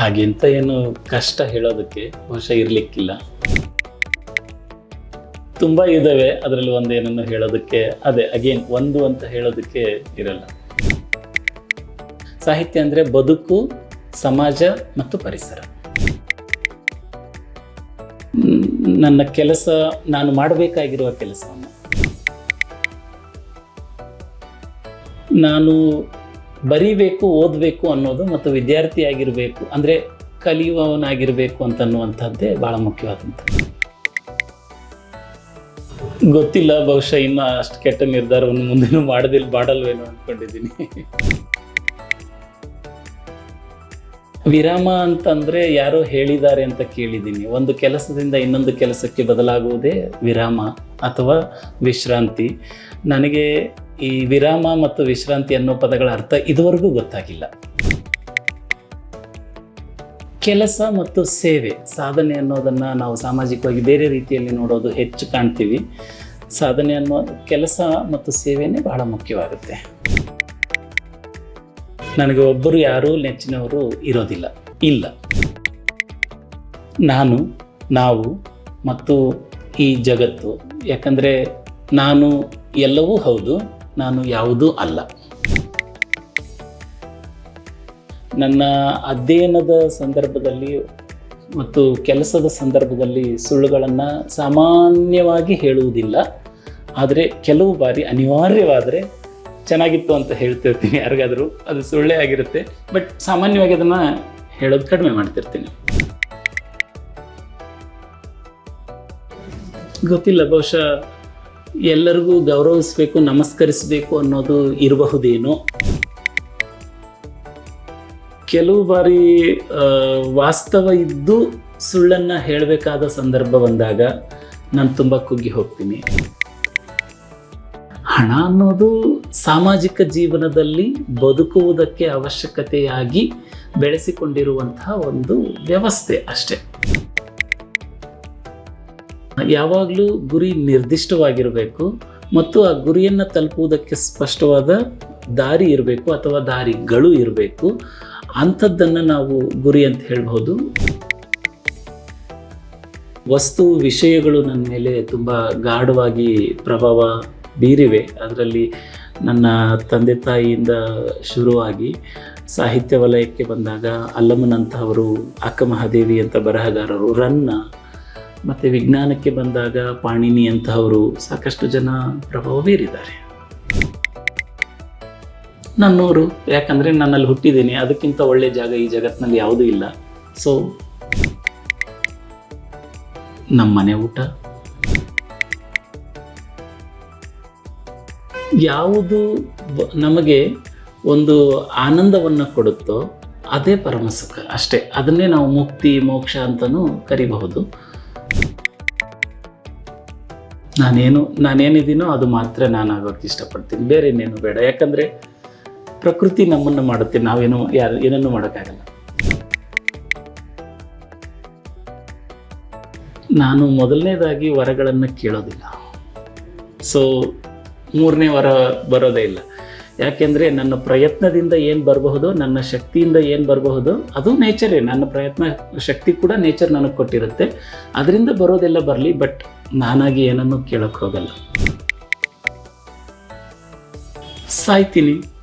ಹಾಗೆಂತ ಏನು ಕಷ್ಟ ಹೇಳೋದಕ್ಕೆ ಬಹುಶಃ ಇರಲಿಕ್ಕಿಲ್ಲ. ತುಂಬ ಇದ್ದಾವೆ ಅದರಲ್ಲಿ ಒಂದೇನನ್ನು ಹೇಳೋದಕ್ಕೆ, ಅದೇ ಅಗೇನ್ ಒಂದು ಅಂತ ಹೇಳೋದಕ್ಕೆ ಇರಲ್ಲ. ಸಾಹಿತ್ಯ ಅಂದರೆ ಬದುಕು, ಸಮಾಜ ಮತ್ತು ಪರಿಸರ. ನನ್ನ ಕೆಲಸ, ನಾನು ಮಾಡಬೇಕಾಗಿರುವ ಕೆಲಸವನ್ನು. ನಾನು ಬರೀಬೇಕು, ಓದಬೇಕು ಅನ್ನೋದು ಮತ್ತು ವಿದ್ಯಾರ್ಥಿಯಾಗಿರಬೇಕು ಅಂದರೆ ಕಲಿಯುವವನಾಗಿರಬೇಕು ಅಂತ ಅನ್ನುವಂಥದ್ದೇ ಭಾಳ ಮುಖ್ಯವಾದಂಥದ್ದು. ಗೊತ್ತಿಲ್ಲ, ಬಹುಶಃ ಇನ್ನು ಅಷ್ಟು ಕೆಟ್ಟ ನಿರ್ಧಾರವನ್ನು ಮುಂದಿನ ಮಾಡೋದಿಲ್ಲ ಮಾಡಲ್ವೇನೋ ಅಂದ್ಕೊಂಡಿದ್ದೀನಿ ವಿರಾಮ ಅಂತಂದ್ರೆ ಯಾರೋ ಹೇಳಿದ್ದಾರೆ ಅಂತ ಕೇಳಿದ್ದೀನಿ. ಒಂದು ಕೆಲಸದಿಂದ ಇನ್ನೊಂದು ಕೆಲಸಕ್ಕೆ ಬದಲಾಗುವುದೇ ವಿರಾಮ ಅಥವಾ ವಿಶ್ರಾಂತಿ? ನನಗೆ ಈ ವಿರಾಮ ಮತ್ತು ವಿಶ್ರಾಂತಿ ಅನ್ನೋ ಪದಗಳ ಅರ್ಥ ಇದುವರೆಗೂ ಗೊತ್ತಾಗಿಲ್ಲ. ಕೆಲಸ ಮತ್ತು ಸೇವೆ, ಸಾಧನೆ ಅನ್ನೋದನ್ನು ನಾವು ಸಾಮಾಜಿಕವಾಗಿ ಬೇರೆ ರೀತಿಯಲ್ಲಿ ನೋಡೋದು ಹೆಚ್ಚು ಕಾಣ್ತೀವಿ. ಸಾಧನೆ ಅನ್ನೋ ಕೆಲಸ ಮತ್ತು ಸೇವೆಯೇ ಬಹಳ ಮುಖ್ಯವಾಗುತ್ತೆ. ನನಗೆ ಒಬ್ಬರು ಯಾರೂ ನೆಚ್ಚಿನವರು ಇರೋದಿಲ್ಲ. ಇಲ್ಲ. ನಾನು, ನಾವು ಮತ್ತು ಈ ಜಗತ್ತು. ಯಾಕಂದರೆ ನಾನು ಎಲ್ಲವೂ ಹೌದು, ನಾನು ಯಾವುದೂ ಅಲ್ಲ. ನನ್ನ ಅಧ್ಯಯನದ ಸಂದರ್ಭದಲ್ಲಿ ಮತ್ತು ಕೆಲಸದ ಸಂದರ್ಭದಲ್ಲಿ ಸುಳ್ಳುಗಳನ್ನು ಸಾಮಾನ್ಯವಾಗಿ ಹೇಳುವುದಿಲ್ಲ. ಆದರೆ ಕೆಲವು ಬಾರಿ ಅನಿವಾರ್ಯವಾದರೆ ಚೆನ್ನಾಗಿತ್ತು ಅಂತ ಹೇಳ್ತಿರ್ತೀನಿ ಯಾರಿಗಾದರೂ. ಅದು ಸುಳ್ಳೇ ಆಗಿರುತ್ತೆ. ಬಟ್ ಸಾಮಾನ್ಯವಾಗಿ ಅದನ್ನು ಹೇಳೋದು ಕಡಿಮೆ ಮಾಡ್ತಿರ್ತೀನಿ. ಗೊತ್ತಿಲ್ಲ, ಬಹುಶಃ ಎಲ್ಲರಿಗೂ ಗೌರವಿಸಬೇಕು, ನಮಸ್ಕರಿಸಬೇಕು ಅನ್ನೋದು ಇರಬಹುದೇನೋ. ಕೆಲವು ಬಾರಿ ವಾಸ್ತವ ಇದ್ದು ಸುಳ್ಳನ್ನು ಹೇಳಬೇಕಾದ ಸಂದರ್ಭ ಬಂದಾಗ ನಾನು ತುಂಬ ಕುಗ್ಗಿ ಹೋಗ್ತೀನಿ. ಹಣ ಅನ್ನೋದು ಸಾಮಾಜಿಕ ಜೀವನದಲ್ಲಿ ಬದುಕುವುದಕ್ಕೆ ಅವಶ್ಯಕತೆಯಾಗಿ ಬೆಳೆಸಿಕೊಂಡಿರುವಂತಹ ಒಂದು ವ್ಯವಸ್ಥೆ ಅಷ್ಟೆ. ಯಾವಾಗಲೂ ಗುರಿ ನಿರ್ದಿಷ್ಟವಾಗಿರಬೇಕು ಮತ್ತು ಆ ಗುರಿಯನ್ನು ತಲುಪುವುದಕ್ಕೆ ಸ್ಪಷ್ಟವಾದ ದಾರಿ ಇರಬೇಕು ಅಥವಾ ದಾರಿಗಳು ಇರಬೇಕು. ಅಂಥದ್ದನ್ನು ನಾವು ಗುರಿ ಅಂತ ಹೇಳ್ಬೋದು ವಸ್ತು ವಿಷಯಗಳು ನನ್ನ ಮೇಲೆ ತುಂಬ ಗಾಢವಾಗಿ ಪ್ರಭಾವ ಬೀರಿವೆ. ಅದರಲ್ಲಿ ನನ್ನ ತಂದೆ ತಾಯಿಯಿಂದ ಶುರುವಾಗಿ ಸಾಹಿತ್ಯ ವಲಯಕ್ಕೆ ಬಂದಾಗ ಅಲ್ಲಮ್ಮನಂತಹವರು ಅಕ್ಕ ಮಹಾದೇವಿ ಅಂತ ಬರಹಗಾರರು, ರನ್ನ ಮತ್ತು ವಿಜ್ಞಾನಕ್ಕೆ ಬಂದಾಗ ಪಾಣಿನಿ ಅಂತಹವರು ಸಾಕಷ್ಟು ಜನ ಪ್ರಭಾವ ಬೀರಿದ್ದಾರೆ. ನನ್ನೂರು, ಯಾಕಂದರೆ ನನ್ನಲ್ಲಿ ಹುಟ್ಟಿದ್ದೀನಿ, ಅದಕ್ಕಿಂತ ಒಳ್ಳೆ ಜಾಗ ಈ ಜಗತ್ತಿನಲ್ಲಿ ಯಾವುದೂ ಇಲ್ಲ. ಸೊ ನಮ್ಮ ಮನೆ ಊಟ ಯಾವುದು ನಮಗೆ ಒಂದು ಆನಂದವನ್ನು ಕೊಡುತ್ತೋ ಅದೇ ಪರಮಸುಖ ಅಷ್ಟೇ. ಅದನ್ನೇ ನಾವು ಮುಕ್ತಿ, ಮೋಕ್ಷ ಅಂತಲೂ ಕರಿಬಹುದು. ನಾನೇನು, ನಾನೇನಿದ್ದೀನೋ ಅದು ಮಾತ್ರ ನಾನು ಆಗೋಕ್ಕೆ ಇಷ್ಟಪಡ್ತೀನಿ. ಬೇರೆ ಇನ್ನೇನು ಬೇಡ. ಯಾಕಂದರೆ ಪ್ರಕೃತಿ ನಮ್ಮನ್ನು ಮಾಡುತ್ತೆ. ನಾವೇನು ಯಾರು, ಏನನ್ನು ಮಾಡೋಕ್ಕಾಗಲ್ಲ. ನಾನು ಮೊದಲನೇದಾಗಿ ವರಗಳನ್ನು ಕೇಳೋದಿಲ್ಲ. ಸೊ ಮೂರನೇ ವಾರ ಬರೋದೇ ಇಲ್ಲ. ಯಾಕೆಂದರೆ ನನ್ನ ಪ್ರಯತ್ನದಿಂದ ಏನು ಬರಬಹುದು, ನನ್ನ ಶಕ್ತಿಯಿಂದ ಏನು ಬರಬಹುದು, ಅದು ನೇಚರೇ ನನ್ನ ಪ್ರಯತ್ನ, ಶಕ್ತಿ ಕೂಡ ನೇಚರ್ ನನಗೆ ಕೊಟ್ಟಿರುತ್ತೆ. ಅದರಿಂದ ಬರೋದೆಲ್ಲ ಬರಲಿ ಬಟ್ ನಾನಾಗಿ ಏನನ್ನು ಕೇಳೋಕ್ಕೆ ಹೋಗಲ್ಲ. ಸಾಯ್ತೀನಿ.